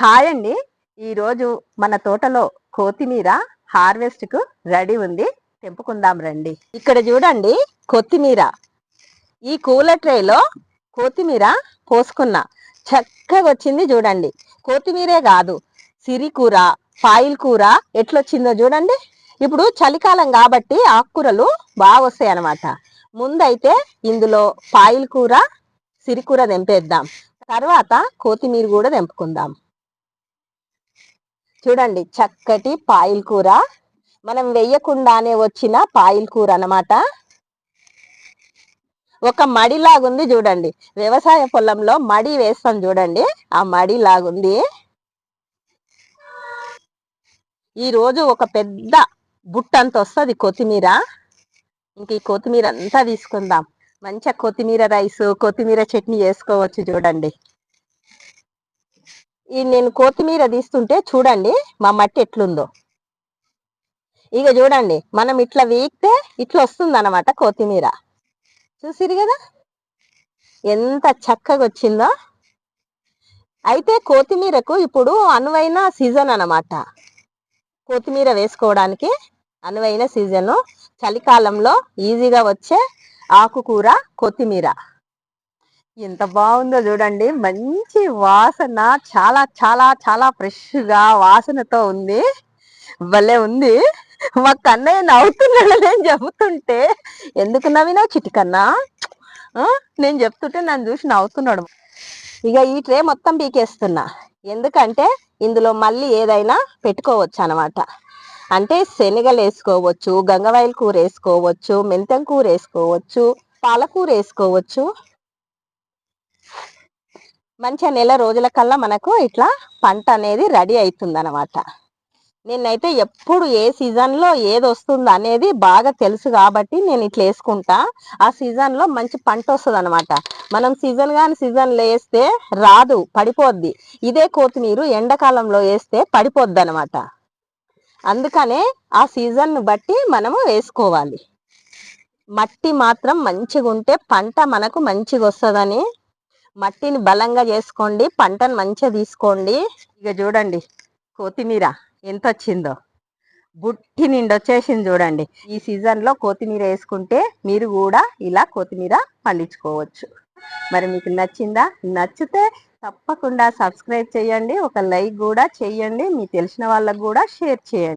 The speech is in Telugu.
హాయ్ అండి. ఈరోజు మన తోటలో కొత్తిమీర హార్వెస్ట్కు రెడీ ఉంది. తెంపుకుందాం రండి. ఇక్కడ చూడండి కొత్తిమీర. ఈ కూల ట్రేలో కొత్తిమీర పోసుకున్నా. చక్కగా వచ్చింది చూడండి. కొత్తిమీరే కాదు సిరికూర పాయిల్ కూర ఎట్లొచ్చిందో చూడండి. ఇప్పుడు చలికాలం కాబట్టి ఆకుకూరలు బాగా వస్తాయి అనమాట ముందైతే ఇందులో పాయిల్ కూర సిరికూర తెంపేద్దాం. తర్వాత కొత్తిమీర కూడా తెంపుకుందాం. చూడండి చక్కటి పాయిల్ కూర. మనం వెయ్యకుండానే వచ్చిన పాయిల్ కూర అనమాట ఒక మడి లాగుంది చూడండి. వ్యవసాయ పొలంలో మడి వేస్తాం చూడండి. ఆ మడి లాగుంది. ఈ రోజు ఒక పెద్ద బుట్ట అంత వస్తుంది కొత్తిమీర. ఇంక ఈ కొత్తిమీర అంతా తీసుకుందాం. మంచిగా కొత్తిమీర రైస్ కొత్తిమీర చట్నీ చేసుకోవచ్చు చూడండి. ఈ నేను కొత్తిమీర తీస్తుంటే చూడండి మా మట్టి ఎట్లుందో. ఇక చూడండి మనం ఇట్లా వీక్తే ఇట్లా వస్తుంది అనమాట కొత్తిమీర. చూసిరు కదా? ఎంత చక్కగా వచ్చిందో. అయితే కొత్తిమీరకు ఇప్పుడు అనువైన సీజన్ అనమాట కొత్తిమీర వేసుకోవడానికి అనువైన సీజను. చలికాలంలో ఈజీగా వచ్చే ఆకుకూర కొత్తిమీర. ఎంత బాగుందో చూడండి. మంచి వాసన. చాలా చాలా చాలా ఫ్రెష్గా వాసనతో ఉంది. భలే ఉంది. మా కన్నయ్య నవ్వుతున్నాడు. నేను చెబుతుంటే ఎందుకు నవ్వినా చిటికన్నా? నేను చెప్తుంటే నన్ను చూసి నవ్వుతున్నాడు. ఇక ఈ ట్రే మొత్తం పీకేస్తున్నా. ఎందుకంటే ఇందులో మళ్ళీ ఏదైనా పెట్టుకోవచ్చు అనమాట అంటే శనగలు వేసుకోవచ్చు గంగవాయిల కూర వేసుకోవచ్చు మెంతం కూర వేసుకోవచ్చు పాలకూర వేసుకోవచ్చు. మంచిగా నెల రోజుల కల్లా మనకు ఇట్లా పంట అనేది రెడీ అవుతుంది అనమాట నేనైతే ఎప్పుడు ఏ సీజన్లో ఏది వస్తుంది అనేది బాగా తెలుసు కాబట్టి నేను ఇట్లా వేసుకుంటా. ఆ సీజన్లో మంచి పంట వస్తుంది అనమాట మనం సీజన్ కానీ సీజన్లో వేస్తే రాదు పడిపోద్ది. ఇదే కొత్తిమీర ఎండాకాలంలో వేస్తే పడిపోద్ది అనమాట అందుకనే ఆ సీజన్ను బట్టి మనము వేసుకోవాలి. మట్టి మాత్రం మంచిగా ఉంటే పంట మనకు మంచిగా వస్తుందని మట్టిని బలంగా చేసుకోండి పంటను మంచిగా తీసుకోండి. ఇక చూడండి కొత్తిమీర ఎంత వచ్చిందో బుట్టి నిండి వచ్చేసింది చూడండి. ఈ సీజన్లో కొత్తిమీర వేసుకుంటే మీరు కూడా ఇలా కొత్తిమీర పండించుకోవచ్చు. మరి మీకు నచ్చిందా? నచ్చితే తప్పకుండా సబ్స్క్రైబ్ చేయండి. ఒక లైక్ కూడా చేయండి. మీ తెలిసిన వాళ్ళకు కూడా షేర్ చేయండి.